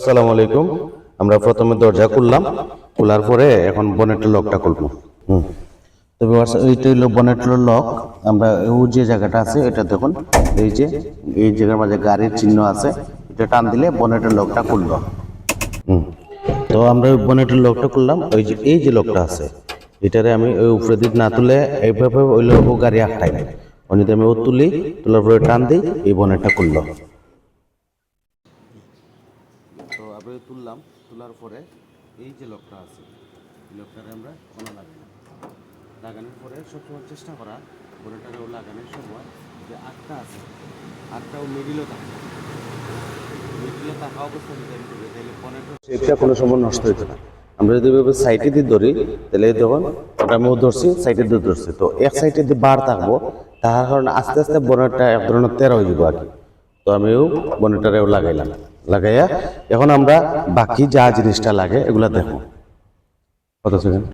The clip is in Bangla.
আসসালামু আলাইকুম। আমরা প্রথমে দরজা খুললাম। খোলার পরে এখন বনেটের লকটা খুলবো। হুম। তো এইটা হলো বনেটের লক আমরা ও যে জায়গাটা আছে, এটা দেখুন। এই যে, এই জায়গার মাঝে গাড়ির চিহ্ন আছে। এটা টান দিলে বনেটের লকটা খুললো হুম। তো আমরা ওই বনেটের লকটা খুললাম। ওই যে, এই যে লকটা আছে, এটারে আমি ওই উপরে দিক না তুলে এইভাবে ওই লোক গাড়ি আটটাই যদি আমি ও তুলি, তোলার পরে টান দিই, এই বনেটটা খুললো। তো আমরা তুললাম, তোলার পরে এই যে লকটা আছে, এই লকটারে আমরা কোনা লাগাই। লাগানোর পরে সবসময় চেষ্টা করা বোনেটারেও লাগানোর সময় যে আটটা আছে আটটাও মিডিলও থাকে। মিডিলে থাকা অবস্থা যদি আমি ধরি, তাহলে শেপটা কোনো সময় নষ্ট হইতো না। আমরা যদি সাইডে দিয়ে ধরি, তাহলে তখন ওটা আমিও ধরছি, সাইডে দিয়ে ধরছি। তো এক সাইডে দিয়ে বার থাকব, তাহার কারণে আস্তে আস্তে বনেটটা এক ধরনের তেরা হয়ে যাব আর কি। তো আমিও বনেটারেও লাগাইলাম। লাগাইয়া এখন আমরা বাকি যা জিনিসটা লাগে এগুলা দেখো। কত সেকেন্ড?